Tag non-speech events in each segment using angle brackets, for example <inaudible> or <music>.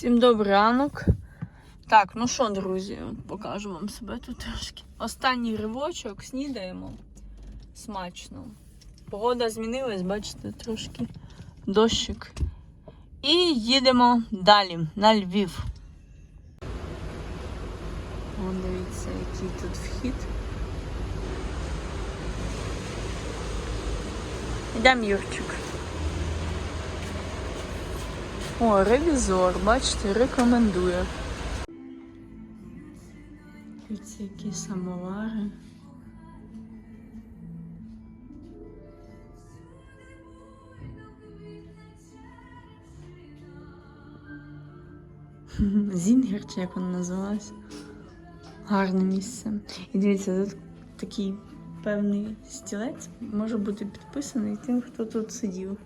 Всім добрий ранок. Так, ну що, друзі, покажу вам себе тут трошки. Останній ривочок, снідаємо. Смачно. Погода змінилась, бачите, трошки дощик. І їдемо далі на Львів. О, дивіться, який тут вхід. Йдемо, Юрчик. О, ревізор, бачите, рекомендує. Дивіться, які самовари. <laughs> Зінгер, чи як воно називалось. Гарне місце. І дивіться, тут такий певний стілець може бути підписаний тим, хто тут сидів.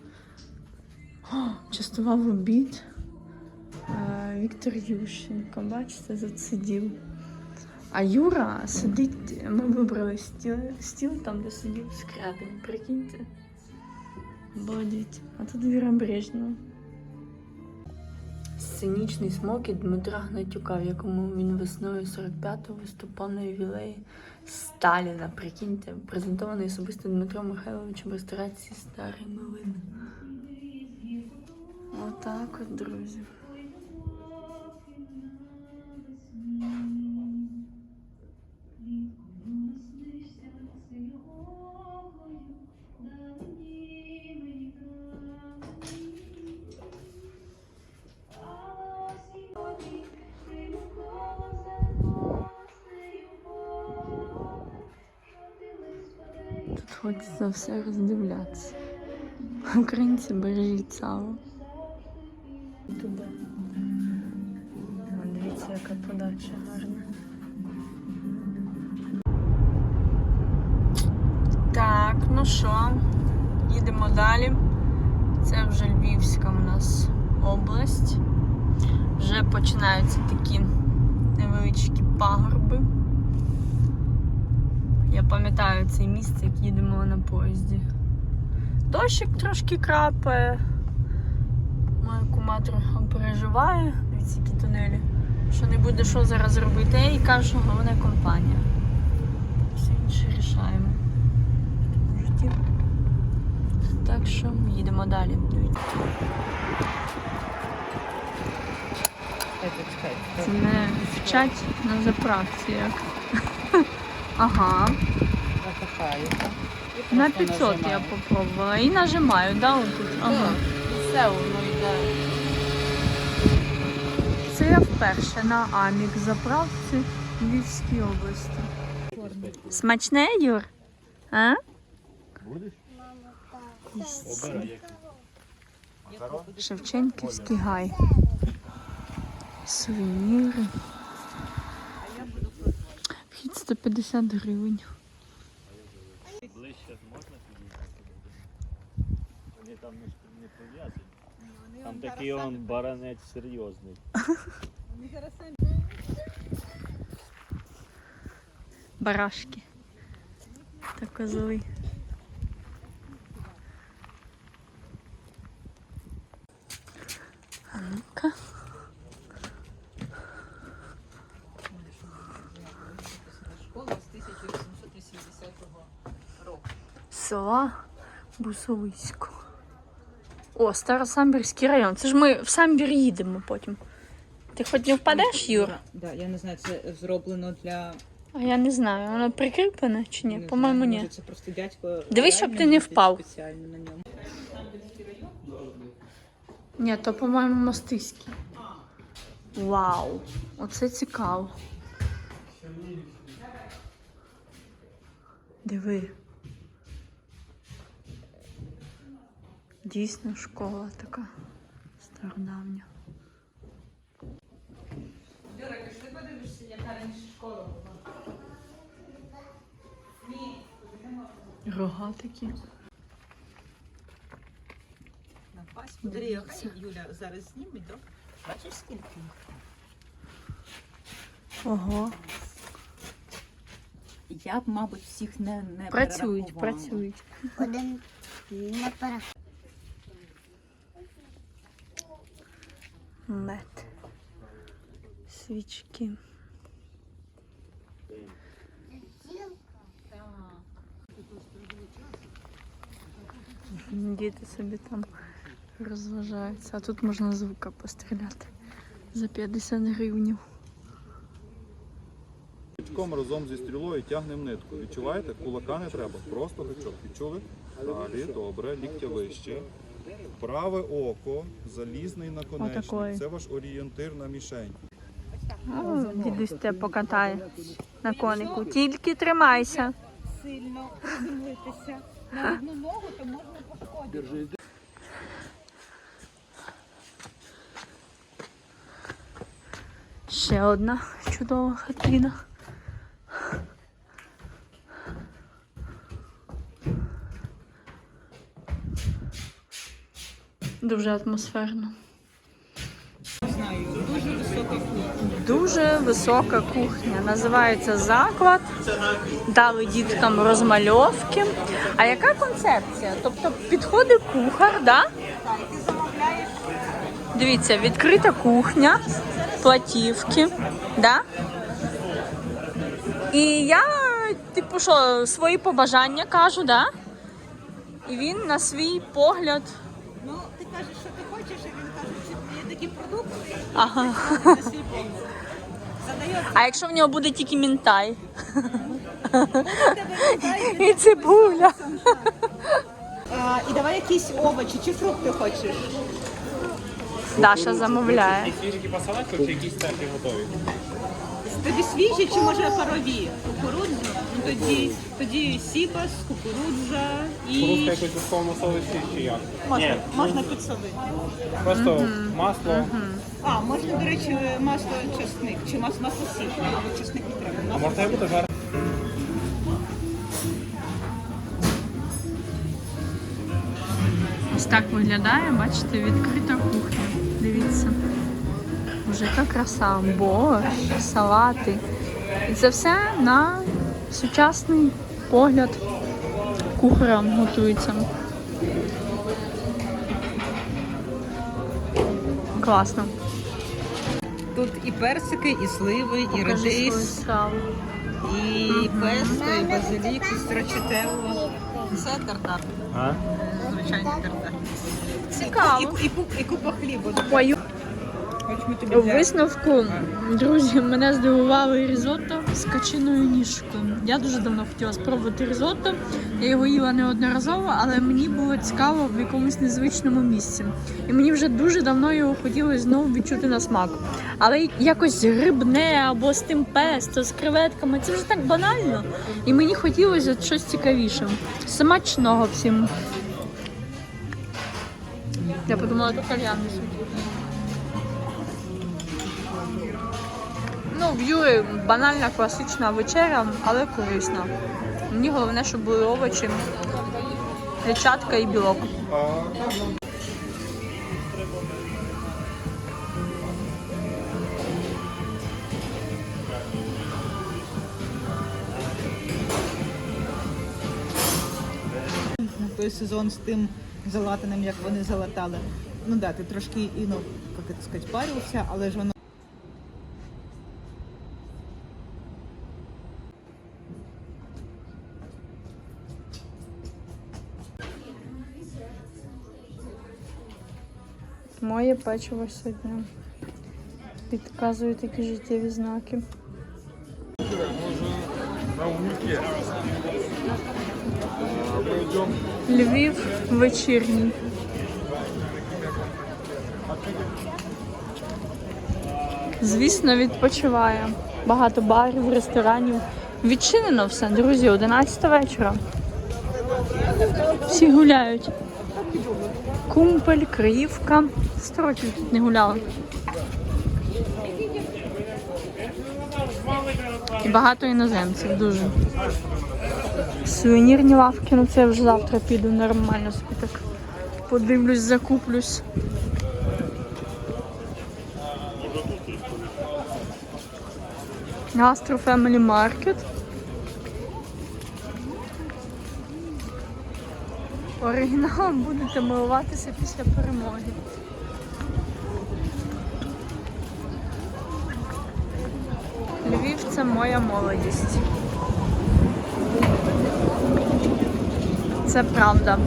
Частував обід. Е, Віктор Ющенко, бачите, тут сидів. А Юра сидить, ми вибрали стіл, стіл там, де сидів Скрябін, прикиньте. Обалдеть. А тут Віра Брежнєва. Сценічний смокіт Дмитра Гнатюка, в якому він весною 45-го виступав на ювілеї Сталіна. Прикиньте, презентований особисто Дмитром Михайловичем в ресторації Старий Милин. Отак от, друзі. Тут хочеться все роздивлятися. Українці бережіть сало. Туди. Дивіться, яка подача гарна. Так, ну що, їдемо далі. Це вже Львівська у нас область. Вже починаються такі невеличкі пагорби. Я пам'ятаю це місце, як їдемо на поїзді. Дощик трошки крапає. Моя кума трохи переживає, дивіться, які тунелі. Що не буде що зараз робити. Я їй кажу, що головне компанія. Все інше рішаємо. Так що їдемо далі. Це не вчать на заправці як. <laughs> Ага. На 500 я попробувала. І нажимаю, да, отут. Ага. Все воно йде. Це я вперше на Амік заправці в Львівській області. Смачне, Юр? А? Будеш? Шевченківський гай. Сувеніри. Вхід 150 гривень. Ближче можна підійти? Вони там не, не пов'язані. Там такий он баранець серйозний. Барашки. Та козли. Села Бусовисько. О, Старосамбірський район. Це ж ми в Самбір їдемо потім. Ти хоч не впадеш, Юр? Да, я не знаю, це зроблено для. А я не знаю, воно прикріплене чи ні? не По-моєму, ні. Може, це просто дядько. Дивись, щоб ти не впав. Спеціально на ньому. Ні, то, по-моєму, мостиський. Вау! Оце цікаво. Диви. Дійсно школа така стародавня. Юра, ти подивишся, яка раніше школа була? Ні. Рога такі. На пасмі. Хай Юля зараз зніме, так? Бачиш, скільки? Ого. Я б, мабуть, всіх не, не Працюють, перерахувала. працюють. Один не пора. Мед. свічки. Діти собі там розважаються. А тут можна звука постріляти за 50 гривнів. Гачком разом зі стрілою тягнемо нитку. Відчуваєте? Кулака не треба, просто гачок. Відчули? Далі, добре, ліктя вище. Праве око, залізний Отакої. наконечник. Це ваш орієнтир на мішень. О, дідусь тебе покатає на конику. Тільки тримайся. Сильно приземлитися. На одну ногу, то можна пошкодити. Ще одна чудова хатина. Дуже атмосферно. Дуже висока кухня. Називається заклад. Дали діткам розмальовки. А яка концепція? Тобто підходить кухар, да? Дивіться, відкрита кухня, платівки, да? І я, типу, що, свої побажання кажу, да? І він на свій погляд. Ну, ти кажеш, що ти хочеш, і він каже, що є такі продукти, Ага. А якщо в нього буде тільки мінтай і цибуля. А, і давай якісь овочі чи фрукти хочеш. Даша замовляє. Посилати, чи якісь такі готові? Тобі свіжі чи може парові? Кукурудзу? Ну тоді, тоді сіпас, кукурудза і Кукурузка якось в додатковому соусі чи як? можна, можна підсолити. Просто масло, А, можна, до речі, масло чесник, чи масло, масло сік, або чесник не треба. а можна бути зараз. Ось так виглядає, бачите, відкрита кухня. Дивіться. Боже, яка краса, борщ, салати. І це все на сучасний погляд кухаря готується. Класно. Тут і персики, і сливи, і Покажи свою редис, страву. і песто, і базилік, і страчителло. Це тартар, А? звичайний тартар. Цікаво. І, і, і купа хлібу. Ой, У висновку, друзі, мене здивували різотто з качиною ніжкою. Я дуже давно хотіла спробувати різотто. Я його їла неодноразово, але мені було цікаво в якомусь незвичному місці. І мені вже дуже давно його хотілося знову відчути на смак. Але якось грибне або з тим песто, з креветками це вже так банально. І мені хотілося щось цікавіше. Смачного всім. Я подумала, то кальян несуть. Ну, в Юри банальна класична вечеря, але корисна. Мені головне, щоб були овочі, клітчатка і білок. той сезон з тим залатаним, як вони залатали. Ну да, ти трошки і ну, як це сказати, парився, але ж воно. Моє печиво сьогодні підказує такі життєві знаки. Львів вечірній. Звісно, відпочиває. Багато барів, ресторанів. Відчинено все, друзі, 11 вечора. Всі гуляють. Кумпель, Криївка. Сто років тут не гуляла. І багато іноземців, дуже. Сувенірні лавки, ну це я вже завтра піду нормально собі так. Подивлюсь, закуплюсь. Gastro Family Market. Оригіналом будете милуватися після перемоги. Львів це моя молодість. Це правда.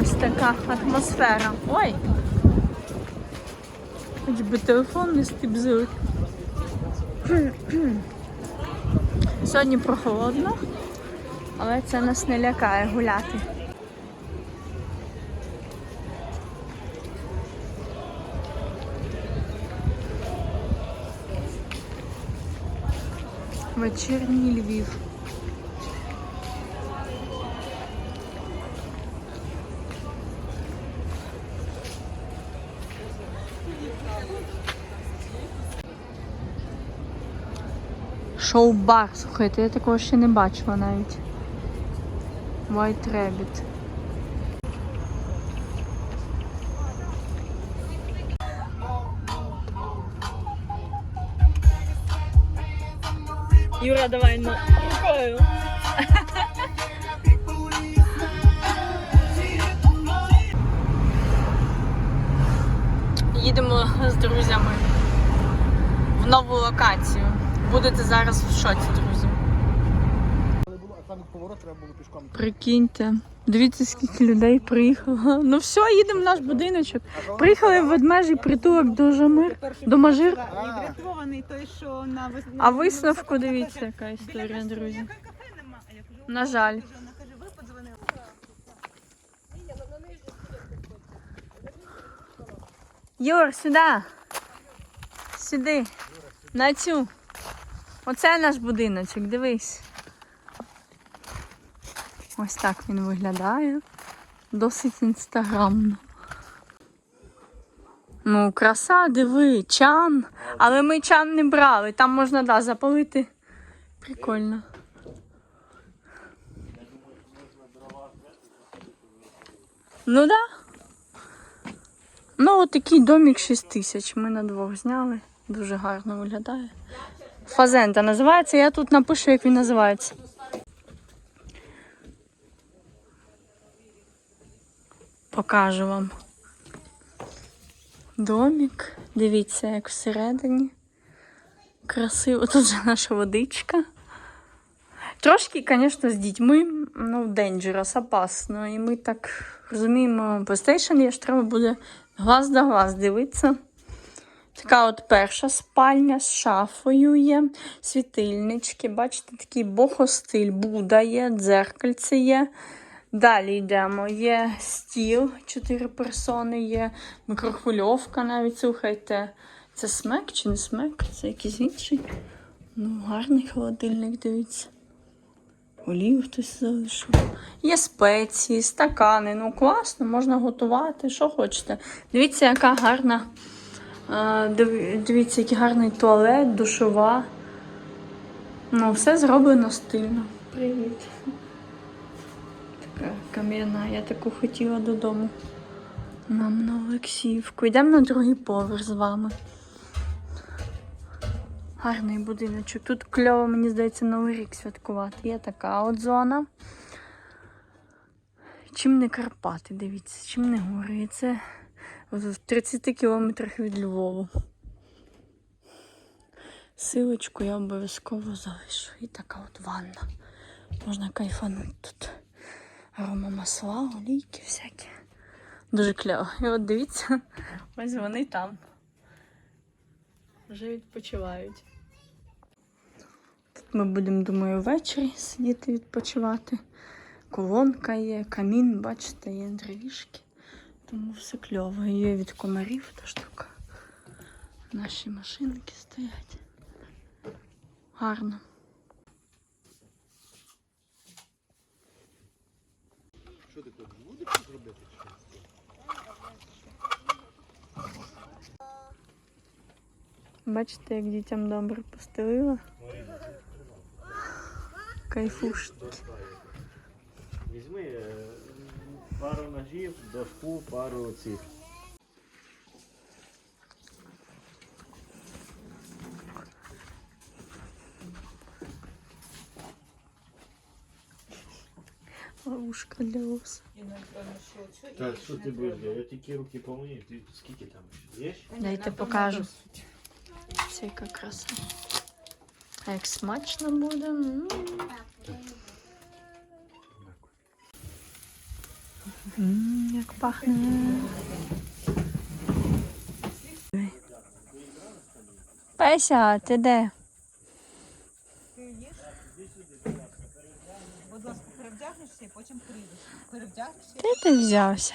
Ось така атмосфера. Ой! Хоч би телефон не стибзив. Сьогодні прохолодно, але це нас не лякає гуляти. Вечірній Львів. Шоу-бар, слухайте, я такого ще не бачила навіть. White Rabbit. Юра, давай ну, рукою. Їдемо з друзями в нову локацію. Будете зараз в шоці, друзі. Прикиньте, дивіться, скільки людей приїхало. Ну все, їдемо в наш будиночок. Приїхали в ведмежий притулок до Жамир, до Мажир. І той, що на А висновку дивіться, яка історія, друзі. На жаль. Юр, сюди. Сюди. На цю. Оце наш будиночок, дивись. Ось так він виглядає. Досить інстаграмно. Ну, краса, диви, чан. Але ми чан не брали. Там можна да, запалити. Прикольно. Ну да. Ну, от такий домик 6 тисяч. Ми на двох зняли. Дуже гарно виглядає. Фазента називається. Я тут напишу, як він називається. Покажу вам. Домик. Дивіться, як всередині. Красиво. Тут же наша водичка. Трошки, звісно, з дітьми, ну, dangerous, опасно. І ми так розуміємо, PlayStation є, ж треба буде глаз до глаз дивитися. Така от перша спальня з шафою є, світильнички, бачите, такий бохостиль, Буда є, дзеркальце є. Далі йдемо. Є стіл, чотири персони є, мікрохвильовка навіть, слухайте. Це смек чи не смек? Це якийсь інший. Ну, гарний холодильник, дивіться. Олію хтось залишив. Є спеції, стакани. Ну класно, можна готувати, що хочете. Дивіться, яка гарна. Дивіться, який гарний туалет, душова. Ну, все зроблено стильно. Привіт. Така кам'яна, я таку хотіла додому. Нам на Олексіївку. Йдемо на другий поверх з вами. Гарний будиночок. Тут кльово, мені здається, Новий рік святкувати. Є така от зона. Чим не Карпати, дивіться, чим не гори. Це в 30 кілометрах від Львову. Силочку я обов'язково залишу. І така от ванна. Можна кайфанути тут. Арома масла, олійки всякі. Дуже кльово. І от дивіться, <laughs> ось вони там. Вже відпочивають. Тут ми будемо, думаю, ввечері сидіти відпочивати. Колонка є, камін, бачите, є дровішки. Тому все кльово. Є від комарів та штука. Наші машинки стоять. Гарно. Бачите, як дітям добре постелила. Кайфушки. Візьми е, пару ножів, дошку, пару цих. Ловушка для ос. Так, що ти будеш? Я тільки руки помию, ти скільки там? Є? Дайте покажу. Дивіться, яка краса. А як смачно буде. м. М, Як пахне. Песя, ти де? Будь ласка, перевдягнешся і потім прийдеш. Перевдягнешся. Де ти взявся?